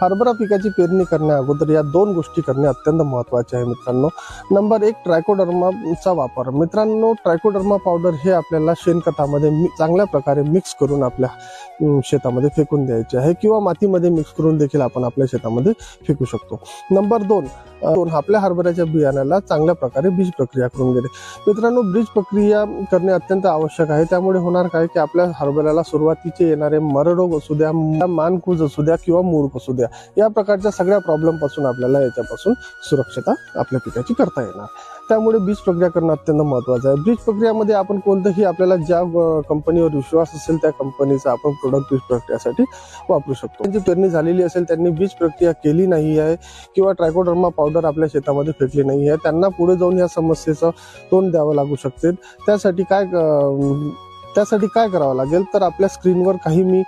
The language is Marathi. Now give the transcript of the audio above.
हरभरा पिकाची पेरणी करण्या अगोदर या दोन गोष्टी करणे अत्यंत महत्त्वाचे आहे मित्रांनो. नंबर एक ट्रायकोडर्माचा वापर. मित्रांनो ट्रायकोडर्मा पावडर हे आपल्याला शेणखतामध्ये मी चांगल्या प्रकारे मिक्स करून आपल्या शेतामध्ये फेकून द्यायचे आहे किंवा मातीमध्ये मिक्स करून देखील आपण आपल्या शेतामध्ये फेकू शकतो. नंबर दोन दोन आपल्या हरभऱ्याच्या बियाण्याला चांगल्या प्रकारे बीज प्रक्रिया करून घेणे. मित्रांनो बीज प्रक्रिया करणे अत्यंत आवश्यक आहे. त्यामुळे होणार काय की आपल्या हरभऱ्याला सुरुवातीचे येणारे मररोग असू द्या मानकूज असू द्या किंवा मूर्ख असू द्या. या प्रकारच्या सगळ्या प्रॉब्लेमपासून आपल्याला याच्यापासून सुरक्षता आपल्या पिकाची करता येणार. त्यामुळे बीज प्रक्रिया करणं अत्यंत महत्वाचं आहे. बीज प्रक्रियामध्ये आपण कोणतंही आपल्याला ज्या कंपनीवर विश्वास असेल त्या कंपनीचा आपण प्रोडक्ट बीज प्रक्रियासाठी वापरू शकतो. त्यांची पेरणी झालेली असेल त्यांनी बीज प्रक्रिया केली नाही आहे किंवा ट्रायकोडर्मा पावडर आपल्या शेतामध्ये फेकली नाही आहे त्यांना पुढे जाऊन या समस्येचं तोंड द्यावं लागू शकते. त्यासाठी काय त्यासाठी काय करावं लागेल? तर आपल्या स्क्रीनवर काही मी